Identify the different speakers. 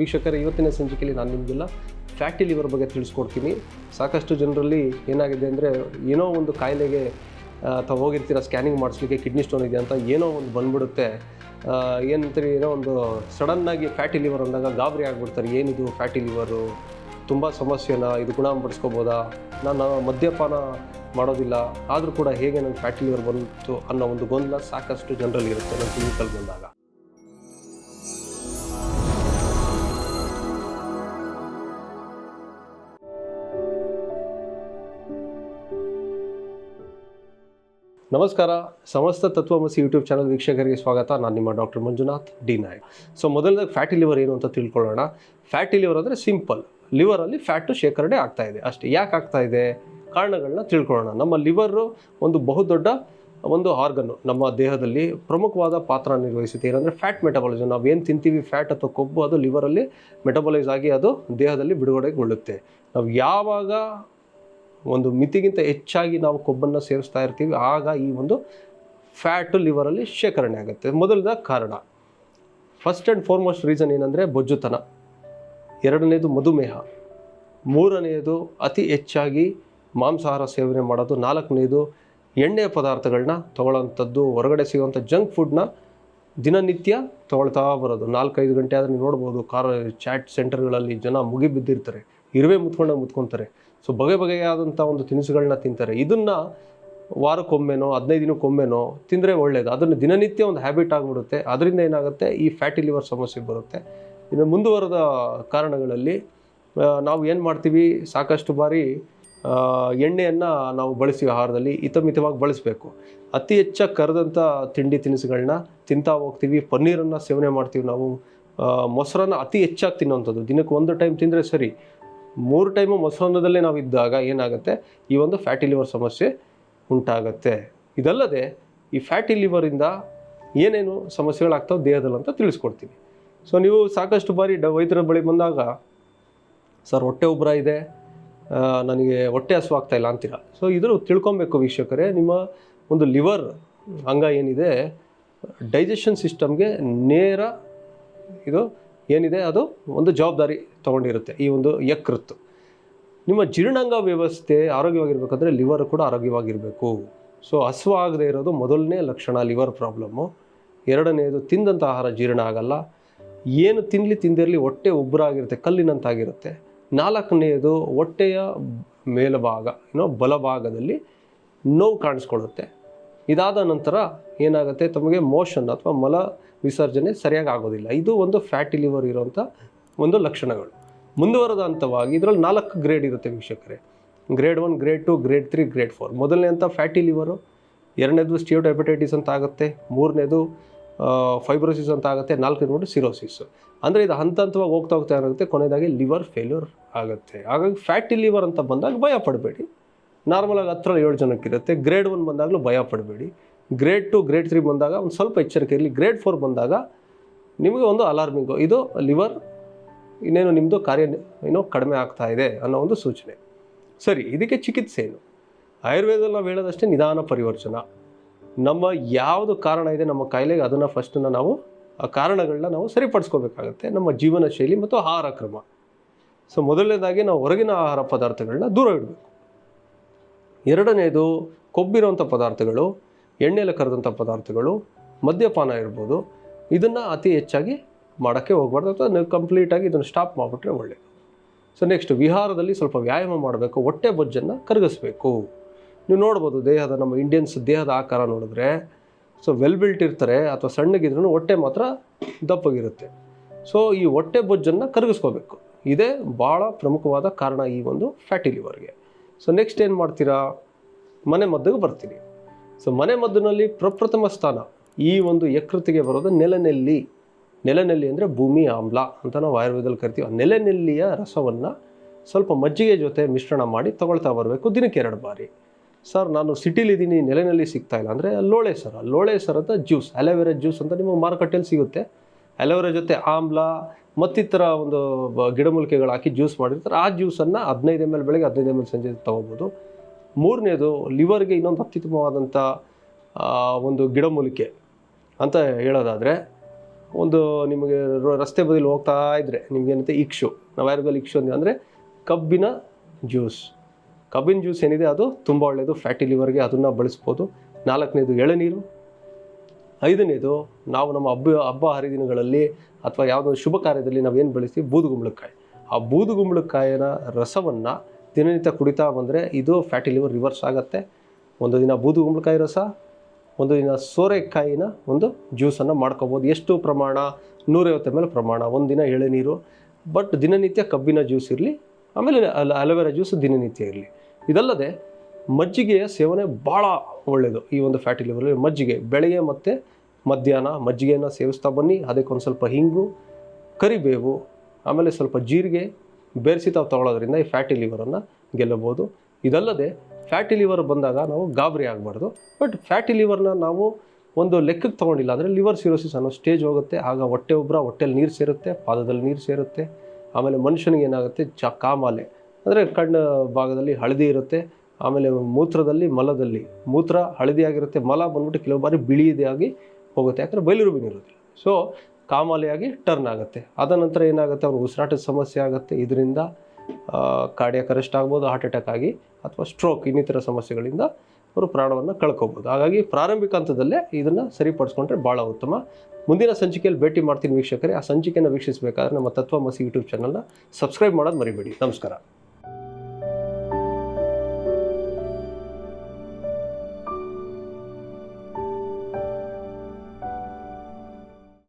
Speaker 1: ವೀಕ್ಷಕರ, ಇವತ್ತಿನ ಸಂಚಿಕೆಯಲ್ಲಿ ನಾನು ನಿಮಗೆಲ್ಲ ಫ್ಯಾಟಿ ಲಿವರ್ ಬಗ್ಗೆ ತಿಳಿಸ್ಕೊಡ್ತೀನಿ. ಸಾಕಷ್ಟು ಜನರಲ್ಲಿ ಏನಾಗಿದೆ ಅಂದರೆ, ಏನೋ ಒಂದು ಕಾಯಿಲೆಗೆ ಅಥವಾ ಹೋಗಿರ್ತೀರ, ಸ್ಕ್ಯಾನಿಂಗ್ ಮಾಡಿಸ್ಲಿಕ್ಕೆ ಕಿಡ್ನಿ ಸ್ಟೋನ್ ಇದೆ ಅಂತ ಏನೋ ಒಂದು ಬಂದ್ಬಿಡುತ್ತೆ. ಏನಂತೀರಿ ಏನೋ ಒಂದು ಸಡನ್ನಾಗಿ ಫ್ಯಾಟಿ ಲಿವರ್ ಅಂದಾಗ ಗಾಬರಿ ಆಗಿಬಿಡ್ತಾರೆ. ಏನಿದು ಫ್ಯಾಟಿ ಲಿವರು? ತುಂಬ ಸಮಸ್ಯೆನ? ಇದು ಗುಣಪಡಿಸ್ಕೋಬೋದಾ? ನಾನು ಮದ್ಯಪಾನ ಮಾಡೋದಿಲ್ಲ. ಆದರೂ ಕೂಡ ಹೇಗೆ ನನಗೆ ಫ್ಯಾಟಿ ಲಿವರ್ ಬಂತು ಅನ್ನೋ ಒಂದು ಗೊಂದಲ ಸಾಕಷ್ಟು ಜನರಲ್ಲಿ ಇರುತ್ತೆ. ನನ್ನ ಕ್ಲಿನಿಕಲ್ ಬಂದಾಗ. ನಮಸ್ಕಾರ. ಸಮಸ್ತ ತತ್ವಮಸಿ ಯೂಟ್ಯೂಬ್ ಚಾನಲ್ ವೀಕ್ಷಕರಿಗೆ ಸ್ವಾಗತ. ನಾನು ನಿಮ್ಮ doctor Manjunath D Nayak. So ಮೊದಲನೇದಾಗಿ ಫ್ಯಾಟಿ ಲಿವರ್ ಏನು ಅಂತ ತಿಳ್ಕೊಳ್ಳೋಣ. ಫ್ಯಾಟಿ ಲಿವರ್ ಅಂದರೆ ಸಿಂಪಲ್ ಲಿವರಲ್ಲಿ ಫ್ಯಾಟು ಶೇಖರಣೆ ಆಗ್ತಾ ಇದೆ. ಅಷ್ಟೇ. ಯಾಕೆ ಆಗ್ತಾ ಇದೆ? ಕಾರಣಗಳನ್ನ ತಿಳ್ಕೊಳ್ಳೋಣ. ನಮ್ಮ ಲಿವರು ಒಂದು ಬಹುದೊಡ್ಡ ಒಂದು ಆರ್ಗನ್ನು ನಮ್ಮ ದೇಹದಲ್ಲಿ ಪ್ರಮುಖವಾದ ಪಾತ್ರ ನಿರ್ವಹಿಸುತ್ತೆ. ಏನಂದರೆ ಫ್ಯಾಟ್ ಮೆಟಬಾಲಿಸಮ್ ನಾವು ಏನು ತಿಂತೀವಿ? ಫ್ಯಾಟ್ ಅಥವಾ ಕೊಬ್ಬು, ಅದು ಲಿವರಲ್ಲಿ ಮೆಟಬಾಲೈಸ್ ಆಗಿ ಅದು ದೇಹದಲ್ಲಿ ಬಿಡುಗಡೆಗೊಳ್ಳುತ್ತೆ. ನಾವು ಯಾವಾಗ ಒಂದು ಮಿತಿಗಿಂತ ಹೆಚ್ಚಾಗಿ ನಾವು ಕೊಬ್ಬನ್ನು ಸೇವಿಸ್ತಾ ಇರ್ತೀವಿ. ಆಗ ಈ ಒಂದು ಫ್ಯಾಟು ಲಿವರಲ್ಲಿ ಶೇಖರಣೆ ಆಗುತ್ತೆ. ಮೊದಲದ ಕಾರಣ. ಫಸ್ಟ್ ಆ್ಯಂಡ್ ಫಾರ್ಮೋಸ್ಟ್ ರೀಸನ್ ಏನಂದರೆ ಬೊಜ್ಜುತನ. ಎರಡನೇದು ಮಧುಮೇಹ. ಮೂರನೆಯದು ಅತಿ ಹೆಚ್ಚಾಗಿ ಮಾಂಸಾಹಾರ ಸೇವನೆ ಮಾಡೋದು. ನಾಲ್ಕನೇದು ಎಣ್ಣೆ ಪದಾರ್ಥಗಳನ್ನ ತೊಗೊಳ್ಳೋಂಥದ್ದು. ಹೊರಗಡೆ ಸಿಗುವಂಥ ಜಂಕ್ ಫುಡ್ನ ದಿನನಿತ್ಯ ತೊಗೊಳ್ತಾ ಬರೋದು. ನಾಲ್ಕೈದು ಗಂಟೆ ಆದರೆ ನೀವು ನೋಡ್ಬೋದು. ಕಾರ್ ಚಾಟ್ ಸೆಂಟರ್ಗಳಲ್ಲಿ ಜನ ಮುಗಿಬಿದ್ದಿರ್ತಾರೆ. ಇರುವೆ ಮುತ್ಕೊಂಡಾಗ ಮುತ್ಕೊತಾರೆ. ಸೊ ಬಗೆ ಬಗೆಯಾದಂಥ ಒಂದು ತಿನಿಸುಗಳನ್ನ ತಿಂತಾರೆ. ಇದನ್ನು ವಾರಕ್ಕೊಮ್ಮೆನೋ, ಹದಿನೈದು ದಿನಕ್ಕೊಮ್ಮೆನೋ ತಿಂದರೆ ಒಳ್ಳೆಯದು ಅದನ್ನು ದಿನನಿತ್ಯ ಒಂದು ಹ್ಯಾಬಿಟ್ ಆಗಿಬಿಡುತ್ತೆ. ಅದರಿಂದ ಏನಾಗುತ್ತೆ? ಈ ಫ್ಯಾಟಿ ಲಿವರ್ ಸಮಸ್ಯೆ ಬರುತ್ತೆ. ಇನ್ನು ಮುಂದುವರೆದ ಕಾರಣಗಳಲ್ಲಿ ನಾವು ಏನು ಮಾಡ್ತೀವಿ? ಸಾಕಷ್ಟು ಬಾರಿ ಎಣ್ಣೆಯನ್ನು ನಾವು ಬಳಸ್ತೀವಿ ಆಹಾರದಲ್ಲಿ ಹಿತಮಿತವಾಗಿ ಬಳಸಬೇಕು. ಅತಿ ಹೆಚ್ಚಾಗಿ ಕರೆದಂಥ ತಿಂಡಿ ತಿನಿಸುಗಳನ್ನ ತಿಂತಾ ಹೋಗ್ತೀವಿ. ಪನ್ನೀರನ್ನು ಸೇವನೆ ಮಾಡ್ತೀವಿ ನಾವು. ಮೊಸರನ್ನ ಅತಿ ಹೆಚ್ಚಾಗಿ ತಿನ್ನುವಂಥದ್ದು. ದಿನಕ್ಕೆ ಒಂದು ಟೈಮ್ ತಿಂದರೆ ಸರಿ. ಮೂರು ಟೈಮು ಮೊಸರನ್ನದಲ್ಲೇ ನಾವು ಇದ್ದಾಗ ಏನಾಗುತ್ತೆ? ಈ ಒಂದು ಫ್ಯಾಟಿ ಲಿವರ್ ಸಮಸ್ಯೆ ಉಂಟಾಗತ್ತೆ. ಇದಲ್ಲದೆ ಈ ಫ್ಯಾಟಿ ಲಿವರಿಂದ ಏನೇನು ಸಮಸ್ಯೆಗಳಾಗ್ತಾವೆ ದೇಹದಲ್ಲಿ ಅಂತ ತಿಳಿಸ್ಕೊಡ್ತೀನಿ ಸೊ ನೀವು ಸಾಕಷ್ಟು ಬಾರಿ ಡ ವೈದ್ಯರ ಬಳಿ ಬಂದಾಗ, ಸರ್, ಹೊಟ್ಟೆ ಉಬ್ಬರ ಇದೆ. ನನಗೆ ಹೊಟ್ಟೆ ಹಸುವಾಗ್ತಾ ಇಲ್ಲ ಅಂತೀರ. ಸೊ ಇದ್ರ ತಿಳ್ಕೊಬೇಕು ವೀಕ್ಷಕರೇ. ನಿಮ್ಮ ಒಂದು ಲಿವರ್ ಅಂಗ ಏನಿದೆ, ಡೈಜೆಷನ್ ಸಿಸ್ಟಮ್ಗೆ ನೇರ ಇದು ಏನಿದೆ? ಅದು ಒಂದು ಜವಾಬ್ದಾರಿ ತಗೊಂಡಿರುತ್ತೆ. ಈ ಒಂದು ಯಕೃತ್ತು. ನಿಮ್ಮ ಜೀರ್ಣಾಂಗ ವ್ಯವಸ್ಥೆ ಆರೋಗ್ಯವಾಗಿರ್ಬೇಕಂದ್ರೆ ಲಿವರ್ ಕೂಡ ಆರೋಗ್ಯವಾಗಿರಬೇಕು. ಸೊ, ಹಸುವು ಆಗದೆ ಇರೋದು ಮೊದಲನೇ ಲಕ್ಷಣ ಲಿವರ್ ಪ್ರಾಬ್ಲಮ್ಮು. ಎರಡನೇದು, ತಿಂದಂಥ ಆಹಾರ ಜೀರ್ಣ ಆಗಲ್ಲ. ಏನು ತಿನ್ನಲಿ ತಿಂದಿರಲಿ ಹೊಟ್ಟೆ ಉಬ್ಬರಾಗಿರುತ್ತೆ, ಕಲ್ಲಿನಂತಾಗಿರುತ್ತೆ. ನಾಲ್ಕನೆಯದು ಹೊಟ್ಟೆಯ ಮೇಲ್ಭಾಗ, ಏನೋ ಬಲಭಾಗದಲ್ಲಿ ನೋವು ಕಾಣಿಸ್ಕೊಳ್ಳುತ್ತೆ. ಇದಾದ ನಂತರ ಏನಾಗುತ್ತೆ? ತಮಗೆ ಮೋಷನ್ ಅಥವಾ ಮಲ ವಿಸರ್ಜನೆ ಸರಿಯಾಗಿ ಆಗೋದಿಲ್ಲ. ಇದು ಒಂದು ಫ್ಯಾಟಿ ಲಿವರ್ ಇರುವಂಥ ಒಂದು ಲಕ್ಷಣಗಳು. ಮುಂದುವರೆದ ಹಂತವಾಗಿ ಇದರಲ್ಲಿ ನಾಲ್ಕು ಗ್ರೇಡ್ ಇರುತ್ತೆ ವೀಕ್ಷಕರೇ. Grade one, grade two, grade three, grade four. ಮೊದಲನೇ ಅಂತ ಫ್ಯಾಟಿ ಲಿವರು, ಎರಡನೇದು ಸ್ಟಿಯೋಟೈಪಟೈಟಿಸ್ ಅಂತ ಆಗುತ್ತೆ, ಮೂರನೇದು ಫೈಬ್ರೋಸಿಸ್ ಅಂತ ಆಗುತ್ತೆ, ನಾಲ್ಕನೇದು ನೋಡಿ ಸಿರೋಸಿಸ್. ಅಂದರೆ ಇದು ಹಂತ ಹಂತವಾಗಿ ಹೋಗ್ತಾ ಹೋಗ್ತಾ ಏನಾಗುತ್ತೆ? ಕೊನೆಯದಾಗಿ ಲಿವರ್ ಫೇಲ್ಯೂರ್ ಆಗುತ್ತೆ. ಹಾಗಾಗಿ ಫ್ಯಾಟಿ ಲಿವರ್ ಅಂತ ಬಂದಾಗ ಭಯ ಪಡಬೇಡಿ. ನಾರ್ಮಲಾಗಿ ಹತ್ರ ಏಳು ಜನಕ್ಕಿರುತ್ತೆ ಗ್ರೇಡ್ ಒನ್ ಬಂದಾಗಲೂ ಭಯ ಪಡಬೇಡಿ. ಗ್ರೇಡ್ ಟು ಗ್ರೇಡ್ ತ್ರೀ ಬಂದಾಗ ಒಂದು ಸ್ವಲ್ಪ ಎಚ್ಚರಿಕೆ ಇರಲಿ. ಗ್ರೇಡ್ ಫೋರ್ ಬಂದಾಗ ನಿಮಗೆ ಒಂದು ಅಲಾರ್ಮಿಂಗು ಇದು ಲಿವರ್ ಇನ್ನೇನು ನಿಮ್ಮದು ಕಾರ್ಯ ಏನೋ ಕಡಿಮೆ ಆಗ್ತಾ ಇದೆ ಅನ್ನೋ ಒಂದು ಸೂಚನೆ. ಸರಿ, ಇದಕ್ಕೆ ಚಿಕಿತ್ಸೆ ಏನು? ಆಯುರ್ವೇದದಲ್ಲಿ ನಾವು ಹೇಳೋದಷ್ಟೇ ನಿಧಾನ ಪರಿವರ್ತನ ನಮ್ಮ ಯಾವುದು ಕಾರಣ ಇದೆ ನಮ್ಮ ಕಾಯಿಲೆಗೆ ಅದನ್ನು ಫಸ್ಟನ್ನ ನಾವು ಆ ಕಾರಣಗಳನ್ನ ನಾವು ಸರಿಪಡಿಸ್ಕೋಬೇಕಾಗತ್ತೆ. ನಮ್ಮ ಜೀವನ ಶೈಲಿ ಮತ್ತು ಆಹಾರ ಕ್ರಮ. ಸೊ ಮೊದಲನೇದಾಗಿ ನಾವು ಹೊರಗಿನ ಆಹಾರ ಪದಾರ್ಥಗಳನ್ನ ದೂರ ಇಡಬೇಕು. ಎರಡನೇದು ಕೊಬ್ಬಿರುವಂಥ ಪದಾರ್ಥಗಳು, ಎಣ್ಣೆಯಲ್ಲಿ ಕರೆದಂಥ ಪದಾರ್ಥಗಳು, ಮದ್ಯಪಾನ ಇರ್ಬೋದು. ಇದನ್ನು ಅತಿ ಹೆಚ್ಚಾಗಿ ಮಾಡೋಕ್ಕೆ ಹೋಗ್ಬಾರ್ದು ಅಥವಾ ನೀವು ಕಂಪ್ಲೀಟಾಗಿ ಇದನ್ನು ಸ್ಟಾಪ್ ಮಾಡಿಬಿಟ್ರೆ ಒಳ್ಳೆಯದು ಸೊ ನೆಕ್ಸ್ಟ್ ವಿಹಾರದಲ್ಲಿ ಸ್ವಲ್ಪ ವ್ಯಾಯಾಮ ಮಾಡಬೇಕು, ಹೊಟ್ಟೆ ಬೊಜ್ಜನ್ನು ಕರಗಿಸ್ಬೇಕು. ನೀವು ನೋಡ್ಬೋದು ದೇಹದ, ನಮ್ಮ ಇಂಡಿಯನ್ಸ್ ದೇಹದ ಆಕಾರ ನೋಡಿದ್ರೆ ಸೊ ವೆಲ್ ಬಿಲ್ಟ್ ಇರ್ತಾರೆ ಅಥವಾ ಸಣ್ಣಗಿದ್ರೂ ಹೊಟ್ಟೆ ಮಾತ್ರ ದಪ್ಪಗಿರುತ್ತೆ. ಸೊ ಈ ಹೊಟ್ಟೆ ಬೊಜ್ಜನ್ನು ಕರಗಿಸ್ಕೋಬೇಕು. ಇದೇ ಭಾಳ ಪ್ರಮುಖವಾದ ಕಾರಣ ಈ ಒಂದು ಫ್ಯಾಟಿ ಲಿವರ್ಗೆ ಸೊ ನೆಕ್ಸ್ಟ್ ಏನು ಮಾಡ್ತೀರಾ? ಮನೆ ಮದ್ದಿಗೆ ಬರ್ತೀರಿ ಸೊ ಮನೆ ಮದ್ದಿನಲ್ಲಿ ಪ್ರಪ್ರಥಮ ಸ್ಥಾನ ಈ ಒಂದು ಯಕೃತಿಗೆ ಬರೋದು ನೆಲನೆಲ್ಲಿ. ನೆಲನೆಲ್ಲಿ ಅಂದರೆ ಭೂಮಿ, ಆಮ್ಲ ಅಂತ ನಾವು ಆಯುರ್ವೇದದಲ್ಲಿ ಕರಿತೀವಿ. ಆ ನೆಲನೆಲ್ಲಿಯ ರಸವನ್ನು ಸ್ವಲ್ಪ ಮಜ್ಜಿಗೆ ಜೊತೆ ಮಿಶ್ರಣ ಮಾಡಿ ತಗೊಳ್ತಾ ಬರಬೇಕು ದಿನಕ್ಕೆ ಎರಡು ಬಾರಿ. ಸರ್ ನಾನು ಸಿಟಿಲಿದ್ದೀನಿ ನೆಲೆನಲ್ಲಿ ಸಿಗ್ತಾ ಇಲ್ಲ. ಅಂದರೆ ಲೋಳೆ ಸರ, ಲೋಳೆ ಸರದ ಜ್ಯೂಸ್ ಅಲೋವೆರಾ ಜ್ಯೂಸ್ ಅಂತ ನಿಮಗೆ ಮಾರುಕಟ್ಟೆಯಲ್ಲಿ ಸಿಗುತ್ತೆ. ಅಲೋವೆರಾ ಜೊತೆ ಆಮ್ಲ ಮತ್ತಿತರ ಒಂದು ಗಿಡಮೂಲಿಕೆಗಳು ಹಾಕಿ ಜ್ಯೂಸ್ ಮಾಡಿರ್ತಾರೆ. ಆ ಜ್ಯೂಸನ್ನು ಹದಿನೈದು ಎಂ ಎಲ್ ಬೆಳಗ್ಗೆ ಹದಿನೈದು ಎಂ ಎಲ್ ಸಂಜೆ ತೊಗೋಬೋದು. ಮೂರನೇದು, ಲಿವರ್ಗೆ ಇನ್ನೊಂದು ಅತ್ಯುತ್ತಮವಾದಂಥ ಒಂದು ಗಿಡಮೂಲಿಕೆ ಅಂತ ಹೇಳೋದಾದರೆ, ಒಂದು ನಿಮಗೆ ರಸ್ತೆ ಬದಿಲಿ ಹೋಗ್ತಾ ಇದ್ದರೆ ನಿಮ್ಗೇನಂತೆ ಇಕ್ಷು. ನಾವು ಆಯುರ್ವೇದಲ್ಲಿ ಇಕ್ಷು ಅಂತ ಅಂದರೆ ಕಬ್ಬಿನ ಜ್ಯೂಸ್. ಕಬ್ಬಿನ ಜ್ಯೂಸ್ ಏನಿದೆ ಅದು ತುಂಬ ಒಳ್ಳೆಯದು ಫ್ಯಾಟಿ ಲಿವರ್ಗೆ ಅದನ್ನು ಬಳಸ್ಬೋದು. ನಾಲ್ಕನೇದು ಎಳನೀರು ಐದನೇದು, ನಾವು ನಮ್ಮ ಹಬ್ಬ ಹಬ್ಬ ಹರಿದಿನಗಳಲ್ಲಿ ಅಥವಾ ಯಾವುದೋ ಶುಭ ಕಾರ್ಯದಲ್ಲಿ ನಾವೇನು ಬಳಸ್ತೀವಿ? ಬೂದುಗುಂಬಳಕಾಯಿ ಆ ಬೂದುಗುಂಬಳಕಾಯಿನ ರಸವನ್ನು ದಿನನಿತ್ಯ ಕುಡಿತಾ ಬಂದರೆ ಇದು ಫ್ಯಾಟಿ ಲಿವರ್ ರಿವರ್ಸ್ ಆಗುತ್ತೆ. ಒಂದು ದಿನ ಬೂದುಗುಂಬಳಕಾಯಿ ರಸ, ಒಂದು ದಿನ ಸೋರೆಕಾಯಿನ ಒಂದು ಜ್ಯೂಸನ್ನು ಮಾಡ್ಕೋಬೋದು. ಎಷ್ಟು ಪ್ರಮಾಣ? ನೂರೈವತ್ತರ ಮೇಲೆ ಪ್ರಮಾಣ. ಒಂದು ದಿನ ಎಳೆನೀರು ಬಟ್ ದಿನನಿತ್ಯ ಕಬ್ಬಿನ ಜ್ಯೂಸ್ ಇರಲಿ, ಆಮೇಲೆ ಅಲ ಅಲೋವೆರಾ ಜ್ಯೂಸ್ ದಿನನಿತ್ಯ ಇರಲಿ. ಇದಲ್ಲದೆ ಮಜ್ಜಿಗೆಯ ಸೇವನೆ ಭಾಳ ಒಳ್ಳೆಯದು ಈ ಒಂದು ಫ್ಯಾಟಿ ಲಿವರಲ್ಲಿ ಮಜ್ಜಿಗೆ ಬೆಳಗ್ಗೆ ಮತ್ತು ಮಧ್ಯಾಹ್ನ ಮಜ್ಜಿಗೆಯನ್ನು ಸೇವಿಸ್ತಾ ಬನ್ನಿ. ಅದಕ್ಕೆ ಒಂದು ಸ್ವಲ್ಪ ಹಿಂಗು, ಕರಿಬೇವು, ಆಮೇಲೆ ಸ್ವಲ್ಪ ಜೀರಿಗೆ ಬೆರೆಸಿ ತಾವು ತಗೊಳ್ಳೋದ್ರಿಂದ ಈ ಫ್ಯಾಟಿ ಲಿವರನ್ನು ಗೆಲ್ಲಬಹುದು. ಇದಲ್ಲದೆ ಫ್ಯಾಟಿ ಲಿವರ್ ಬಂದಾಗ ನಾವು ಗಾಬರಿ ಆಗಬಾರ್ದು. ಬಟ್ ಫ್ಯಾಟಿ ಲಿವರ್ನ ನಾವು ಒಂದು ಲೆಕ್ಕಕ್ಕೆ ತೊಗೊಂಡಿಲ್ಲ ಅಂದರೆ ಲಿವರ್ ಸಿರೋಸಿಸ್ ಅನ್ನೋ ಸ್ಟೇಜ್ ಹೋಗುತ್ತೆ. ಆಗ ಹೊಟ್ಟೆ ಒಬ್ಬರ ಹೊಟ್ಟೆಲಿ ನೀರು ಸೇರುತ್ತೆ, ಪಾದದಲ್ಲಿ ನೀರು ಸೇರುತ್ತೆ. ಆಮೇಲೆ ಮನುಷ್ಯನಿಗೆ ಏನಾಗುತ್ತೆ? ಚ ಕಾಮಾಲೆ. ಅಂದರೆ ಕಣ್ಣು ಭಾಗದಲ್ಲಿ ಹಳದಿ ಇರುತ್ತೆ. ಆಮೇಲೆ ಮೂತ್ರದಲ್ಲಿ, ಮಲದಲ್ಲಿ. ಮೂತ್ರ ಹಳದಿಯಾಗಿರುತ್ತೆ, ಮಲ ಬಂದ್ಬಿಟ್ಟು ಕೆಲವು ಬಾರಿ ಬಿಳಿಯದಾಗಿ ಹೋಗುತ್ತೆ. ಯಾಕಂದರೆ ಬಯಲುರುಬಿನ ಇರೋದಿಲ್ಲ ಸೊ ಕಾಮಾಲೆಯಾಗಿ ಟರ್ನ್ ಆಗುತ್ತೆ. ಅದ ನಂತರ ಏನಾಗುತ್ತೆ? ಅವ್ರಿಗೆ ಉಸಿರಾಟದ ಸಮಸ್ಯೆ ಆಗುತ್ತೆ. ಇದರಿಂದ ಕಾರ್ಡಿಯಾಕ್ ಅರೆಸ್ಟ್ ಆಗ್ಬೋದು ಹಾರ್ಟ್ ಅಟ್ಯಾಕ್ ಆಗಿ, ಅಥವಾ ಸ್ಟ್ರೋಕ್ ಇನ್ನಿತರ ಸಮಸ್ಯೆಗಳಿಂದ ಅವರು ಪ್ರಾಣವನ್ನು ಕಳ್ಕೊಬೋದು. ಹಾಗಾಗಿ ಪ್ರಾರಂಭಿಕ ಹಂತದಲ್ಲೇ ಇದನ್ನು ಸರಿಪಡಿಸ್ಕೊಂಡ್ರೆ ಭಾಳ ಉತ್ತಮ. ಮುಂದಿನ ಸಂಚಿಕೆಯಲ್ಲಿ ಭೇಟಿ ಮಾಡ್ತೀನಿ ವೀಕ್ಷಕರೇ. ಆ ಸಂಚಿಕೆಯನ್ನು ವೀಕ್ಷಿಸಬೇಕಾದ್ರೆ ನಮ್ಮ ತತ್ವ ಮಸಿ ಯೂಟ್ಯೂಬ್ ಚಾನಲ್ನ ಸಬ್ಸ್ಕ್ರೈಬ್ ಮಾಡೋದು ಮರಿಬೇಡಿ. ನಮಸ್ಕಾರ.